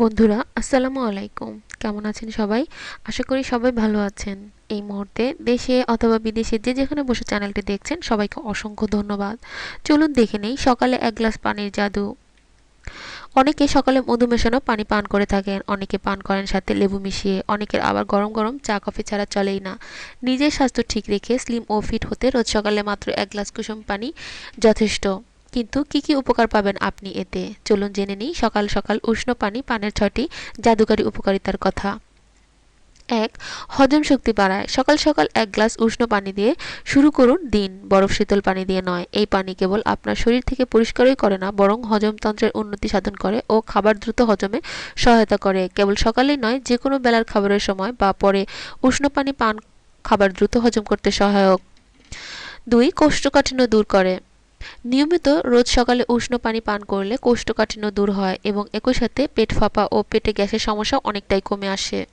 বন্ধুরা, আসসালামু আলাইকুম। কেমন আছেন সবাই? আশা করি সবাই ভালো আছেন। এই মুহূর্তে দেশে অথবা বিদেশে যে যেখানে বসে চ্যানেলটি দেখছেন, সবাইকে অসংখ্য ধন্যবাদ। চলুন দেখে নেই, সকালে এক গ্লাস পানির জাদু। অনেকে সকালে মধু মেশানো পানি পান করে থাকেন, অনেকে পান করেন সাথে লেবু মিশিয়ে, অনেকের আবার গরম গরম চা, কফি ছাড়া চলেই না। নিজের স্বাস্থ্য ঠিক রেখে স্লিম ও ফিট হতে রোজ সকালে মাত্র এক গ্লাস কুসুম পানি যথেষ্ট। কিন্তু কি কি উপকার পাবেন আপনি এতে? চলুন জেনে নিই। সকাল সকাল উষ্ণ পানি, পানের ছটি জাদুকারী উপকারিতার কথা। এক, হজম শক্তি বাড়ায়। সকাল সকাল এক গ্লাস উষ্ণ পানি দিয়ে শুরু করুন দিন। বরফ শীতল পানি দিয়ে নয়। এই পানি কেবল আপনার শরীর থেকে পরিষ্কারই করে না, বরং হজমতন্ত্রের উন্নতি সাধন করে ও খাবার দ্রুত হজমে সহায়তা করে। কেবল সকালেই নয় যে কোনো বেলার খাবারের সময় বা পরে উষ্ণ পানি পান, খাবার দ্রুত হজম করতে সহায়ক। দুই, কোষ্ঠকাঠিন্য দূর করে। নিয়মিত রোজ সকালে উষ্ণ পানি পান করলে কোষ্ঠকাঠিন্য দূর হয় এবং একই সাথে পেট ফাঁপা ও পেটে গ্যাসের সমস্যা অনেকটাই কমে আসে।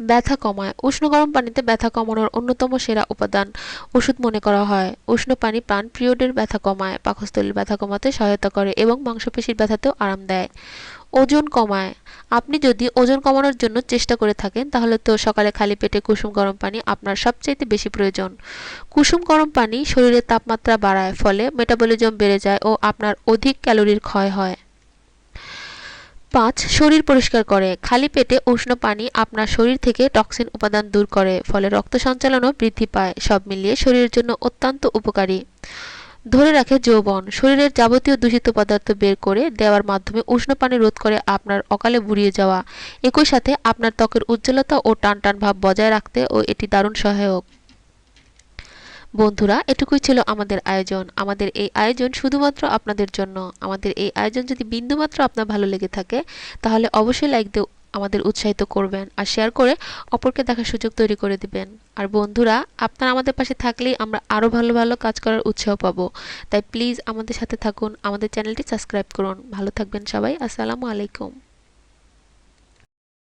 ব্যথা কমায়। উষ্ণ গরম পানিতে ব্যথা কমানোর অন্যতম সেরা উপাদান ওষুধ মনে করা হয়। উষ্ণ পানি প্রাণ পিরিয়ডের ব্যথা কমায়, পাকস্থলীর ব্যথা কমাতে সহায়তা করে এবং মাংসপেশির ব্যথাতেও আরাম দেয়। ওজন কমায়। আপনি যদি ওজন কমানোর জন্য চেষ্টা করে থাকেন, তাহলে তো সকালে খালি পেটে কুসুম গরম পানি আপনার সবচাইতে বেশি প্রয়োজন। কুসুম গরম পানি শরীরের তাপমাত্রা বাড়ায়, ফলে মেটাবলিজম বেড়ে যায় ও আপনার অধিক ক্যালোরির ক্ষয় হয়। পাঁচ, শরীর পরিষ্কার করে। খালি পেটে উষ্ণ পানি আপনার শরীর থেকে টক্সিন উপাদান দূর করে, ফলে রক্ত সঞ্চালনও বৃদ্ধি পায়। সব মিলিয়ে শরীরের জন্য অত্যন্ত উপকারী। ধরে রাখে যৌবন। শরীরের যাবতীয় দূষিত পদার্থ বের করে দেওয়ার মাধ্যমে উষ্ণ পানি রোধ করে আপনার অকালে বুড়িয়ে যাওয়া। একই সাথে আপনার ত্বকের উজ্জ্বলতা ও টান টান ভাব বজায় রাখতে ও এটি দারুণ সহায়ক। বন্ধুরা, এটুকুই ছিল আমাদের আয়োজন। আমাদের এই আয়োজন শুধুমাত্র আপনাদের জন্য। আমাদের এই আয়োজন যদি বিন্দুমাত্র আপনার ভালো লেগে থাকে, তাহলে অবশ্যই লাইক দিয়ে আমাদের উৎসাহিত করবেন আর শেয়ার করে অপরকে দেখার সুযোগ তৈরি করে দিবেন। আর বন্ধুরা, আপনারা আমাদের পাশে থাকলেই আমরা আরও ভালো ভালো কাজ করার উৎসাহ পাবো। তাই প্লিজ আমাদের সাথে থাকুন, আমাদের চ্যানেলটি সাবস্ক্রাইব করুন। ভালো থাকবেন সবাই, আসসালামু আলাইকুম।